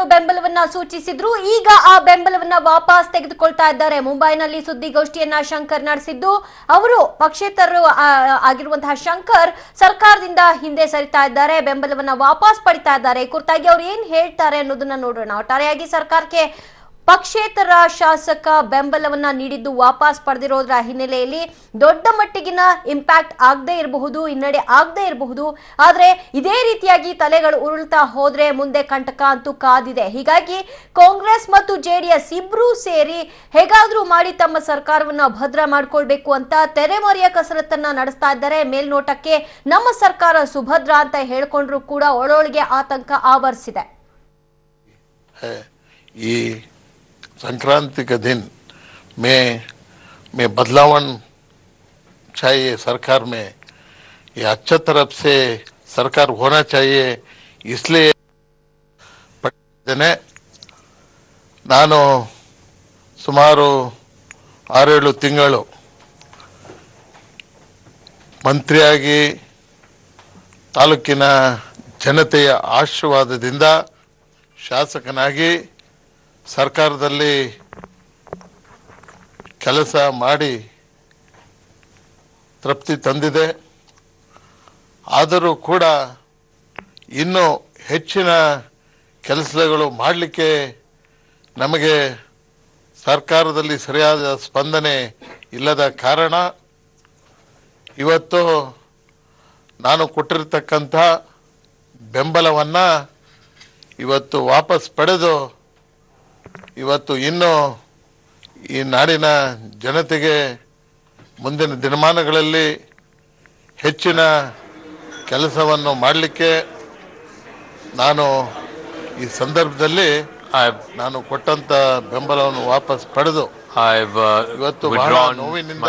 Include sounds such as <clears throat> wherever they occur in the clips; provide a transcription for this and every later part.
ಪಕ್ಷೇತರರು ಬೆಂಬಲವನ್ನ ಸೂಚಿಸಿದ್ರು. ಈಗ ಆ ಬೆಂಬಲವನ್ನ ವಾಪಸ್ ತೆಗೆದುಕೊಳ್ತಾ ಇದ್ದಾರೆ. ಮುಂಬೈನಲ್ಲಿ ಸುದ್ದಿಗೋಷ್ಠಿಯನ್ನ ಶಂಕರ್ ನಡೆಸಿದ್ದು. ಅವರು ಪಕ್ಷೇತರರು ಆಗಿರುವಂತಹ ಶಂಕರ್ ಸರ್ಕಾರದಿಂದ ಹಿಂದೆ ಸರಿತಾ ಇದ್ದಾರೆ. ಬೆಂಬಲವನ್ನ ವಾಪಸ್ ಪಡಿತಾ ಇದ್ದಾರೆ. ಕುರಿತಾಗಿ ಅವ್ರು ಏನ್ ಹೇಳ್ತಾರೆ ಅನ್ನೋದನ್ನ ನೋಡೋಣ. ಒಟ್ಟಾರೆಯಾಗಿ ಸರ್ಕಾರಕ್ಕೆ ಪಕ್ಷೇತರ ಶಾಸಕ ಬೆಂಬಲವನ್ನ ನೀಡಿದ್ದು ವಾಪಸ್ ಪಡೆದಿರೋದ್ರ ಹಿನ್ನೆಲೆಯಲ್ಲಿ ದೊಡ್ಡ ಮಟ್ಟಿಗಿನ ಇಂಪ್ಯಾಕ್ಟ್ ಆಗದೆ ಇರಬಹುದು, ಹಿನ್ನಡೆ ಆಗದೆ ಇರಬಹುದು. ಆದ್ರೆ ಇದೇ ರೀತಿಯಾಗಿ ತಲೆಗಳು ಉರುಳ್ತಾ ಹೋದ್ರೆ ಮುಂದೆ ಕಂಟಕ ಅಂತೂ ಕಾದಿದೆ. ಹೀಗಾಗಿ ಕಾಂಗ್ರೆಸ್ ಮತ್ತು ಜೆಡಿಎಸ್ ಇಬ್ರು ಸೇರಿ ಹೇಗಾದ್ರೂ ಮಾಡಿ ತಮ್ಮ ಸರ್ಕಾರವನ್ನ ಭದ್ರ ಮಾಡ್ಕೊಳ್ಬೇಕು ಅಂತ ತೆರೆಮರೆಯ ಕಸರತ್ತನ್ನ ನಡೆಸ್ತಾ ಇದ್ದಾರೆ. ಮೇಲ್ನೋಟಕ್ಕೆ ನಮ್ಮ ಸರ್ಕಾರ ಸುಭದ್ರ ಅಂತ ಹೇಳ್ಕೊಂಡ್ರು ಕೂಡ ಒಳೊಳಗೆ ಆತಂಕ ಆವರಿಸಿದೆ. ये संक्रांति के दिन में में बदलावन चाहिए सरकार में ये अच्छा तरफ से सरकार होना चाहिए इसलिए ಪಟ್ಟಿದ್ದೇನೆ ನಾನು ಸುಮಾರು ಆರೇಳು ತಿಂಗಳು ಮಂತ್ರಿಯಾಗಿ ತಾಲೂಕಿನ ಜನತೆಯ ಆಶೀರ್ವಾದದಿಂದ ಶಾಸಕನಾಗಿ ಸರ್ಕಾರದಲ್ಲಿ ಕೆಲಸ ಮಾಡಿ ತೃಪ್ತಿ ತಂದಿದೆ. ಆದರೂ ಕೂಡ ಇನ್ನೂ ಹೆಚ್ಚಿನ ಕೆಲಸಗಳು ಮಾಡಲಿಕ್ಕೆ ನಮಗೆ ಸರ್ಕಾರದಲ್ಲಿ ಸರಿಯಾದ ಸ್ಪಂದನೆ ಇಲ್ಲದ ಕಾರಣ ಇವತ್ತು ನಾನು ಕೊಟ್ಟಿರ್ತಕ್ಕಂಥ ಬೆಂಬಲವನ್ನು ಇವತ್ತು ವಾಪಸ್ ಪಡೆದು ಇವತ್ತು ಇನ್ನು ಈ ನಾಡಿನ ಜನತೆಗೆ ಮುಂದಿನ ದಿನಮಾನಗಳಲ್ಲಿ ಹೆಚ್ಚಿನ ಕೆಲಸವನ್ನು ಮಾಡಲಿಕ್ಕೆ ನಾನು ಈ ಸಂದರ್ಭದಲ್ಲಿ ನಾನು ಕೊಟ್ಟಂತ ಬೆಂಬಲವನ್ನು ವಾಪಸ್ ಪಡೆದು uh, ಇವತ್ತು ನೋವಿನಿಂದ.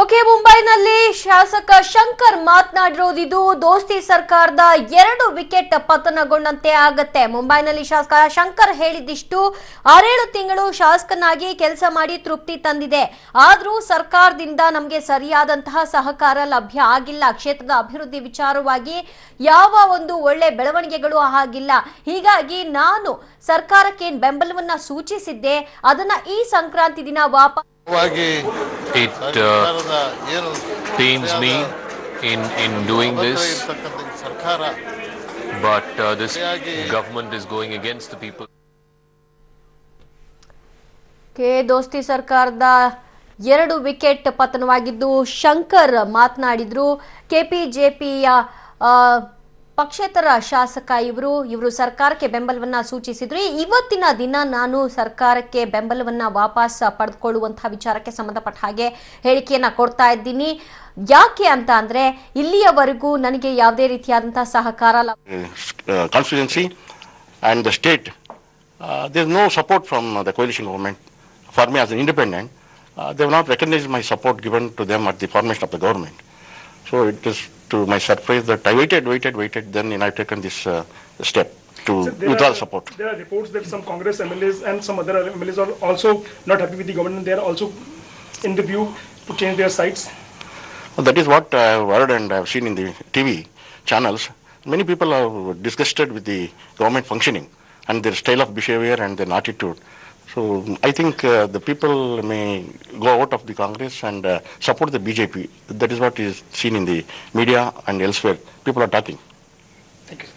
ಓಕೆ, ಮುಂಬೈನಲ್ಲಿ ಶಾಸಕ ಶಂಕರ್ ಮಾತನಾಡಿರೋದಿದು, ದೋಸ್ತಿ ಸರ್ಕಾರದ ಎರಡು ವಿಕೆಟ್ ಪತನಗೊಂಡಂತೆ ಆಗತ್ತೆ. ಮುಂಬೈನಲ್ಲಿ ಶಾಸಕ ಶಂಕರ್ ಹೇಳಿದಿಷ್ಟು, ಆರೇಳು ತಿಂಗಳು ಶಾಸಕನಾಗಿ ಕೆಲಸ ಮಾಡಿ ತೃಪ್ತಿ ತಂದಿದೆ. ಆದರೂ ಸರ್ಕಾರದಿಂದ ನಮಗೆ ಸರಿಯಾದಂತಹ ಸಹಕಾರ ಲಭ್ಯ ಆಗಿಲ್ಲ. ಕ್ಷೇತ್ರದ ಅಭಿವೃದ್ಧಿ ವಿಚಾರವಾಗಿ ಯಾವ ಒಂದು ಒಳ್ಳೆ ಬೆಳವಣಿಗೆಗಳು ಆಗಿಲ್ಲ ಹೀಗಾಗಿ ನಾನು ಸರ್ಕಾರಕ್ಕೆ ಬೆಂಬಲವನ್ನ ಸೂಚಿಸಿದ್ದೆ ಅದನ್ನ ಈ ಸಂಕ್ರಾಂತಿ ದಿನ ವಾಪಸ್ It uh, pains me in in doing this, ಸರ್ಕಾರ but uh, this government is going against the people. ಕೆ ದೋಸ್ತಿ ಸರ್ಕಾರದ ಎರಡು ವಿಕೆಟ್ ಪತನವಾಗಿದ್ದು ಶಂಕರ್ ಮಾತನಾಡಿದ್ರು ಕೆಪಿಜೆಪಿಯ ಪಕ್ಷೇತರ ಶಾಸಕ ಇವರು ಇವರು ಸರ್ಕಾರಕ್ಕೆ ಬೆಂಬಲವನ್ನ ಸೂಚಿಸಿದ್ರು. ಇವತ್ತಿನ ದಿನ ನಾನು ಸರ್ಕಾರಕ್ಕೆ ಬೆಂಬಲವನ್ನ ವಾಪಸ್ ಪಡೆದುಕೊಳ್ಳುವಂತಹ ವಿಚಾರಕ್ಕೆ ಸಂಬಂಧಪಟ್ಟ ಹಾಗೆ ಹೇಳಿಕೆಯನ್ನ ಕೊಡ್ತಾ ಇದ್ದೀನಿ. ಯಾಕೆ ಅಂತ ಅಂದ್ರೆ, ಇಲ್ಲಿಯವರೆಗೂ ನನಗೆ ಯಾವುದೇ ರೀತಿಯಾದಂತಹ ಸಹಕಾರ ಲಾಭ state no support from for independent my support to the of so it is the formation of the government. So it is to my surprise that I waited, waited, waited, then I have taken this uh, step to there withdraw are- support. There are reports that some Congress MLAs and some other MLAs are also not happy with the government. They are also in the view to change their sides. That is what I have heard and I have seen in the TV channels. Many people are disgusted with the government functioning and their style of behavior and their attitude. So I think uh, the people may go out of the Congress and uh, support the BJP. That is what is seen in the media and elsewhere. People are talking. Thank you.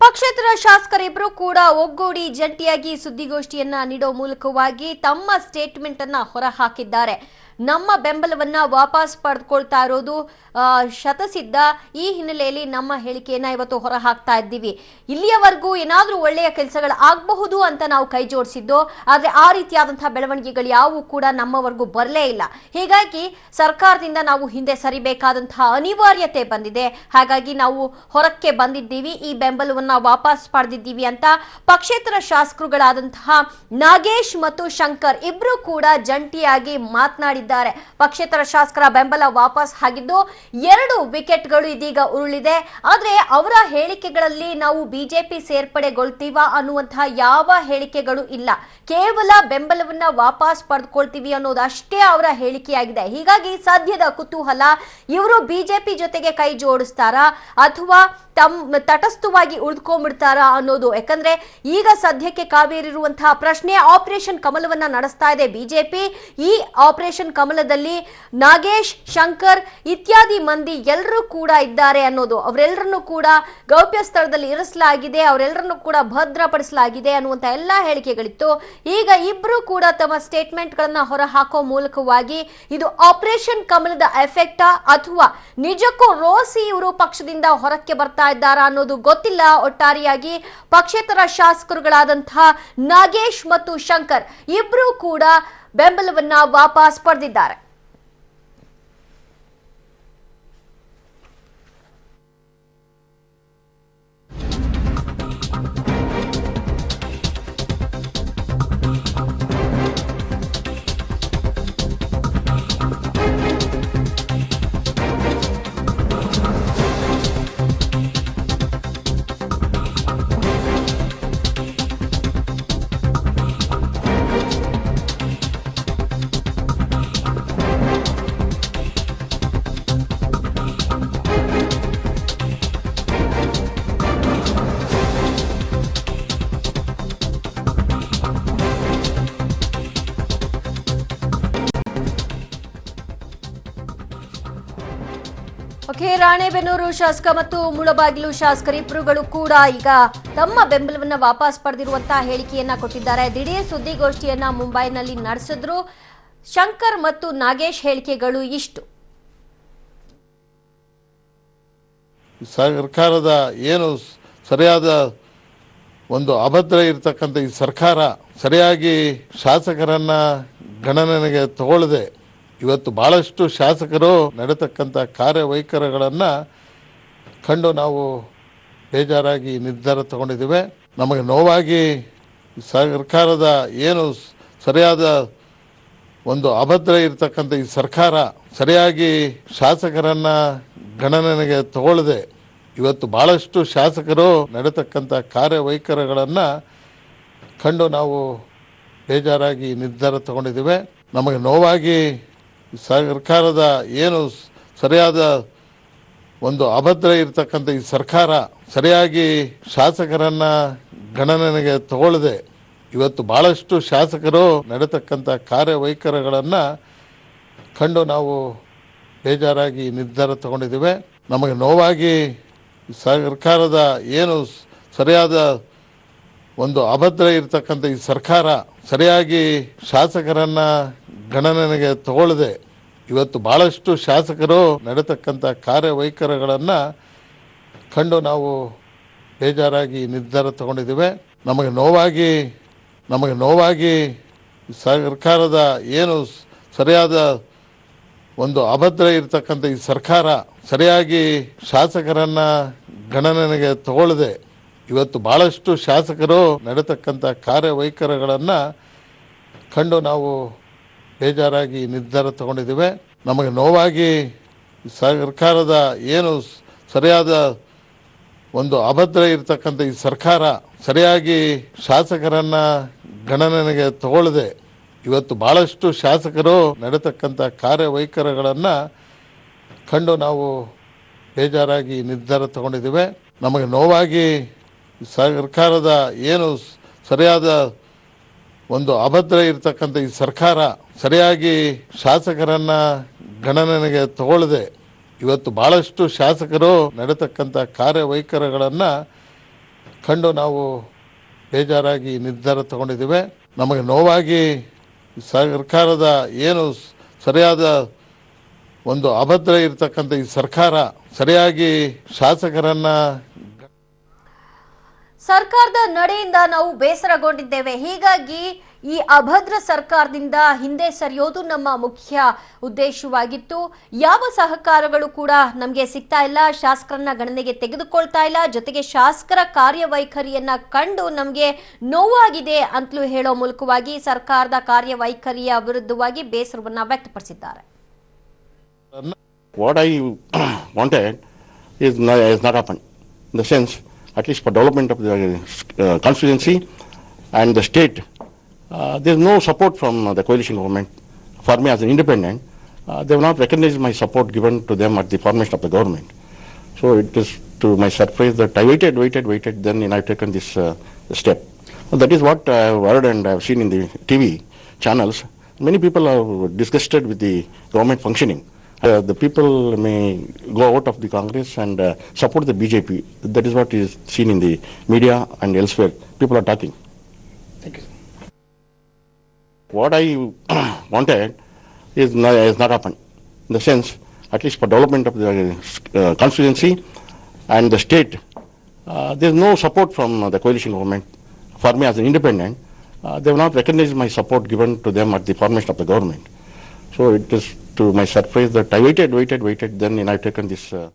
ಪಕ್ಷೇತರ ಶಾಸಕರಿಬ್ಬರು ಕೂಡ ಒಗ್ಗೂಡಿ ಜಂಟಿಯಾಗಿ ಸುದ್ದಿಗೋಷ್ಠಿಯನ್ನ ನೀಡೋ ಮೂಲಕವಾಗಿ ತಮ್ಮ statement ಅನ್ನ ಹೊರಹಾಕಿದ್ದಾರೆ ನಮ್ಮ ಬೆಂಬಲವನ್ನ ವಾಪಸ್ ಪಡೆದುಕೊಳ್ತಾ ಇರೋದು ಶತಸಿದ್ಧ ಈ ಹಿನ್ನೆಲೆಯಲ್ಲಿ ನಮ್ಮ ಹೇಳಿಕೆಯನ್ನ ಇವತ್ತು ಹೊರ ಹಾಕ್ತಾ ಇದ್ದೀವಿ. ಇಲ್ಲಿಯವರೆಗೂ ಏನಾದರೂ ಒಳ್ಳೆಯ ಕೆಲಸಗಳು ಆಗಬಹುದು ಅಂತ ನಾವು ಕೈ ಜೋಡಿಸಿದ್ದು, ಆದರೆ ಆ ರೀತಿಯಾದಂತಹ ಬೆಳವಣಿಗೆಗಳು ಯಾವುವು ಕೂಡ ನಮ್ಮವರೆಗೂ ಬರಲೇ ಇಲ್ಲ. ಹೀಗಾಗಿ ಸರ್ಕಾರದಿಂದ ನಾವು ಹಿಂದೆ ಸರಿಬೇಕಾದಂತಹ ಅನಿವಾರ್ಯತೆ ಬಂದಿದೆ. ಹಾಗಾಗಿ ನಾವು ಹೊರಕ್ಕೆ ಬಂದಿದ್ದೀವಿ, ಈ ಬೆಂಬಲವನ್ನ ವಾಪಸ್ ಪಡೆದಿದ್ದೀವಿ ಅಂತ ಪಕ್ಷೇತರ ಶಾಸಕರುಗಳಾದಂತಹ ನಾಗೇಶ್ ಮತ್ತು ಶಂಕರ್ ಇಬ್ರು ಕೂಡ ಜಂಟಿಯಾಗಿ ಮಾತನಾಡಿದ್ದಾರೆ. ಇದ್ದಾರೆ ಪಕ್ಷೇತರ ಶಾಸಕರ ಬೆಂಬಲ ವಾಪಸ್ ಆಗಿದ್ದು ಎರಡು ವಿಕೆಟ್ಗಳು ಇದೀಗ ಉರುಳಿದೆ. ಆದರೆ ಅವರ ಹೇಳಿಕೆಗಳಲ್ಲಿ ನಾವು ಬಿಜೆಪಿ ಸೇರ್ಪಡೆಗೊಳ್ತೀವಾ ಅನ್ನುವಂತಹ ಯಾವ ಹೇಳಿಕೆಗಳು ಇಲ್ಲ. ಕೇವಲ ಬೆಂಬಲವನ್ನ ವಾಪಸ್ ಪಡೆದುಕೊಳ್ತೀವಿ ಅನ್ನೋದಷ್ಟೇ ಅವರ ಹೇಳಿಕೆಯಾಗಿದೆ. ಹೀಗಾಗಿ ಸದ್ಯದ ಕುತೂಹಲ ಇವರು ಬಿಜೆಪಿ ಜೊತೆಗೆ ಕೈ ಜೋಡಿಸ್ತಾರಾ ಅಥವಾ ತಮ್ ತಟಸ್ಥವಾಗಿ ಉಳಿದುಕೊಂಡ್ಬಿಡ್ತಾರಾ ಅನ್ನೋದು. ಯಾಕಂದ್ರೆ ಈಗ ಸದ್ಯಕ್ಕೆ ಕಾವೇರಿರುವಂತಹ ಪ್ರಶ್ನೆ ಆಪರೇಷನ್ ಕಮಲವನ್ನ ನಡೆಸ್ತಾ ಇದೆ ಬಿಜೆಪಿ. ಈ ಆಪರೇಷನ್ ಕಮಲದಲ್ಲಿ ನಾಗೇಶ್, ಶಂಕರ್ ಇತ್ಯಾದಿ ಮಂದಿ ಎಲ್ಲರೂ ಕೂಡ ಇದ್ದಾರೆ ಅನ್ನೋದು. ಅವರೆಲ್ಲರನ್ನು ಕೂಡ ಗೌಪ್ಯ ಸ್ಥಳದಲ್ಲಿ ಇರಿಸಲಾಗಿದೆ ಅವರೆಲ್ಲರನ್ನು ಕೂಡ ಭದ್ರಪಡಿಸಲಾಗಿದೆ ಅನ್ನುವಂತ ಎಲ್ಲಾ ಹೇಳಿಕೆಗಳಿತ್ತು. ಈಗ ಇಬ್ರು ಕೂಡ ತಮ್ಮ ಸ್ಟೇಟ್ಮೆಂಟ್ ಗಳನ್ನ ಹೊರ ಹಾಕೋ ಮೂಲಕವಾಗಿ ಇದು ಆಪರೇಷನ್ ಕಮಲದ ಎಫೆಕ್ಟಾ ಅಥವಾ ನಿಜಕ್ಕೂ ರೋಸಿ ಇವರು ಪಕ್ಷದಿಂದ ಹೊರಕ್ಕೆ ಬರ್ತಾ ಇದ್ದಾರಾ ಅನ್ನೋದು ಗೊತ್ತಿಲ್ಲ. ಒಟ್ಟಾರೆಯಾಗಿ ಪಕ್ಷೇತರ ಶಾಸಕರುಗಳಾದಂತಹ ನಾಗೇಶ್ ಮತ್ತು ಶಂಕರ್ ಇಬ್ರು ಕೂಡ ಬೆಂಬಲವನ್ನ ವಾಪಸ್ ಪಡೆದಿದ್ದಾರೆ. ರಾಣೆಬೆನ್ನೂರು ಶಾಸಕ ಮತ್ತು ಮುಳಬಾಗಿಲು ಶಾಸಕರಿಬ್ಬರುಗಳು ಕೂಡ ಈಗ ತಮ್ಮ ಬೆಂಬಲವನ್ನ ವಾಪಸ್ ಪಡೆದಿರುವಂತಹ ಹೇಳಿಕೆಯನ್ನ ಕೊಟ್ಟಿದ್ದಾರೆ. ದಿಢೀರ್ ಸುದ್ದಿಗೋಷ್ಠಿಯನ್ನ ಮುಂಬೈನಲ್ಲಿ ನಡೆಸಿದ್ರು. ಶಂಕರ್ ಮತ್ತು ನಾಗೇಶ್ ಹೇಳಿಕೆಗಳು ಇಷ್ಟು. ಸರ್ಕಾರದ ಏನು ಸರಿಯಾದ ಒಂದು ಅಭದ್ರ ಇರತಕ್ಕಂಥ ಈ ಸರ್ಕಾರ ಸರಿಯಾಗಿ ಶಾಸಕರನ್ನ ಗಣನೆಗೆ ತಗೊಳ್ಳದೆ ಇವತ್ತು ಬಹಳಷ್ಟು ಶಾಸಕರು ನಡೆತಕ್ಕಂಥ ಕಾರ್ಯವೈಖರಗಳನ್ನು ಕಂಡು ನಾವು ಬೇಜಾರಾಗಿ ನಿರ್ಧಾರ ತಗೊಂಡಿದ್ದೇವೆ. ನಮಗೆ ನೋವಾಗಿ ಸರ್ಕಾರದ ಏನು ಸರಿಯಾದ ಒಂದು ಅಭದ್ರ ಇರತಕ್ಕಂಥ ಈ ಸರ್ಕಾರ ಸರಿಯಾಗಿ ಶಾಸಕರನ್ನು ಗಣನೆಗೆ ತಗೊಳ್ಳದೆ ಇವತ್ತು ಬಹಳಷ್ಟು ಶಾಸಕರು ನಡೆತಕ್ಕಂಥ ಕಾರ್ಯವೈಖರಗಳನ್ನು ಕಂಡು ನಾವು ಬೇಜಾರಾಗಿ ನಿರ್ಧಾರ ತಗೊಂಡಿದ್ದೇವೆ. ನಮಗೆ ನೋವಾಗಿ ಸರ್ಕಾರದ ಏನು ಸರಿಯಾದ ಒಂದು ಅಭದ್ರ ಇರತಕ್ಕಂಥ ಈ ಸರ್ಕಾರ ಸರಿಯಾಗಿ ಶಾಸಕರನ್ನ ಗಣನೆಗೆ ತಗೊಳ್ಳದೆ ಇವತ್ತು ಬಹಳಷ್ಟು ಶಾಸಕರು ನಡೆತಕ್ಕಂಥ ಕಾರ್ಯವೈಖರಿಗಳನ್ನು ಕಂಡು ನಾವು ಬೇಜಾರಾಗಿ ನಿರ್ಧಾರ ತಗೊಂಡಿದ್ದೇವೆ. ನಮಗೆ ನೋವಾಗಿ ಸರ್ಕಾರದ ಏನು ಸರಿಯಾದ ಒಂದು ಅಭದ್ರ ಇರತಕ್ಕಂಥ ಈ ಸರ್ಕಾರ ಸರಿಯಾಗಿ ಶಾಸಕರನ್ನ ಗಣನೆಗೆ ತಗೊಳ್ಳದೆ ಇವತ್ತು ಬಹಳಷ್ಟು ಶಾಸಕರು ನಡೆತಕ್ಕಂಥ ಕಾರ್ಯವೈಖರಿಗಳನ್ನು ಕಂಡು ನಾವು ಬೇಜಾರಾಗಿ ನಿರ್ಧಾರ ತಗೊಂಡಿದ್ದೇವೆ. ನಮಗೆ ನೋವಾಗಿ ನಮಗೆ ನೋವಾಗಿ ಸರ್ಕಾರದ ಏನು ಸರಿಯಾದ ಒಂದು ಅಭದ್ರ ಇರತಕ್ಕಂಥ ಈ ಸರ್ಕಾರ ಸರಿಯಾಗಿ ಶಾಸಕರನ್ನು ಗಣನೆಗೆ ತಗೊಳ್ಳದೆ ಇವತ್ತು ಬಹಳಷ್ಟು ಶಾಸಕರು ನಡೆತಕ್ಕಂಥ ಕಾರ್ಯವೈಖರಗಳನ್ನು ಕಂಡು ನಾವು ಬೇಜಾರಾಗಿ ನಿರ್ಧಾರ ತಗೊಂಡಿದ್ದೇವೆ. ನಮಗೆ ನೋವಾಗಿ ಸರ್ಕಾರದ ಏನು ಸರಿಯಾದ ಒಂದು ಅಭದ್ರ ಇರತಕ್ಕಂಥ ಈ ಸರ್ಕಾರ ಸರಿಯಾಗಿ ಶಾಸಕರನ್ನ ಗಣನೆಗೆ ತಗೊಳ್ಳದೆ ಇವತ್ತು ಬಹಳಷ್ಟು ಶಾಸಕರು ನಡೆತಕ್ಕಂಥ ಕಾರ್ಯವೈಖರಗಳನ್ನು ಕಂಡು ನಾವು ಬೇಜಾರಾಗಿ ನಿರ್ಧಾರ ತಗೊಂಡಿದ್ದೇವೆ. ನಮಗೆ ನೋವಾಗಿ ಸರ್ಕಾರದ ಏನು ಸರಿಯಾದ ಒಂದು ಅಭದ್ರ ಇರತಕ್ಕಂಥ ಈ ಸರ್ಕಾರ ಸರಿಯಾಗಿ ಶಾಸಕರನ್ನ ಗಣನೆಗೆ ತಗೊಳ್ಳದೆ ಇವತ್ತು ಬಹಳಷ್ಟು ಶಾಸಕರು ನಡೆತಕ್ಕಂಥ ಕಾರ್ಯವೈಖರಗಳನ್ನು ಕಂಡು ನಾವು ಬೇಜಾರಾಗಿ ನಿರ್ಧಾರ ತಗೊಂಡಿದ್ದೇವೆ. ನಮಗೆ ನೋವಾಗಿ ಸರ್ಕಾರದ ಏನು ಸರಿಯಾದ ಒಂದು ಅಭದ್ರ ಇರತಕ್ಕಂಥ ಈ ಸರ್ಕಾರ ಸರಿಯಾಗಿ ಶಾಸಕರನ್ನ ಸರ್ಕಾರದ ನಡೆಯಿಂದ ನಾವು ಬೇಸರಗೊಂಡಿದ್ದೇವೆ. ಹೀಗಾಗಿ ಈ ಅಭದ್ರ ಸರ್ಕಾರದಿಂದ ಹಿಂದೆ ಸರಿಯೋದು ನಮ್ಮ ಮುಖ್ಯ ಉದ್ದೇಶವಾಗಿತ್ತು. ಯಾವ ಸಹಕಾರಗಳು ಕೂಡ ನಮಗೆ ಸಿಗ್ತಾ ಇಲ್ಲ. ಶಾಸಕರನ್ನ ಗಣನೆಗೆ ತೆಗೆದುಕೊಳ್ತಾ ಇಲ್ಲ. ಜೊತೆಗೆ ಶಾಸಕರ ಕಾರ್ಯವೈಖರಿಯನ್ನ ಕಂಡು ನಮಗೆ ನೋವಾಗಿದೆ ಅಂತಲೂ ಹೇಳೋ ಮೂಲಕವಾಗಿ ಸರ್ಕಾರದ ಕಾರ್ಯವೈಖರಿಯ ವಿರುದ್ಧವಾಗಿ ಬೇಸರವನ್ನ ವ್ಯಕ್ತಪಡಿಸಿದ್ದಾರೆ. <clears throat> at least for development of the uh, constituency and the state, uh, there is no support from uh, the coalition government for me as an independent. They have not recognized my support given to them at the formation of the government. So it is to my surprise that I waited, waited, waited, then you know, I've taken this uh, step. That is what I have heard and I have seen in the TV channels. Many people are disgusted with the government functioning. Uh, the people may go out of the Congress and uh, support the BJP. That is what is seen in the media and elsewhere. People are talking. Thank you. What I <clears throat> wanted is not, has not happened. In the sense, at least for development of the uh, constituency and the state, uh, there is no support from uh, the coalition government for me as an independent. Uh, they have not recognized my support given to them at the formation of the government. So it is to my surprise that I waited, waited, waited, then you know, I've taken this. Uh,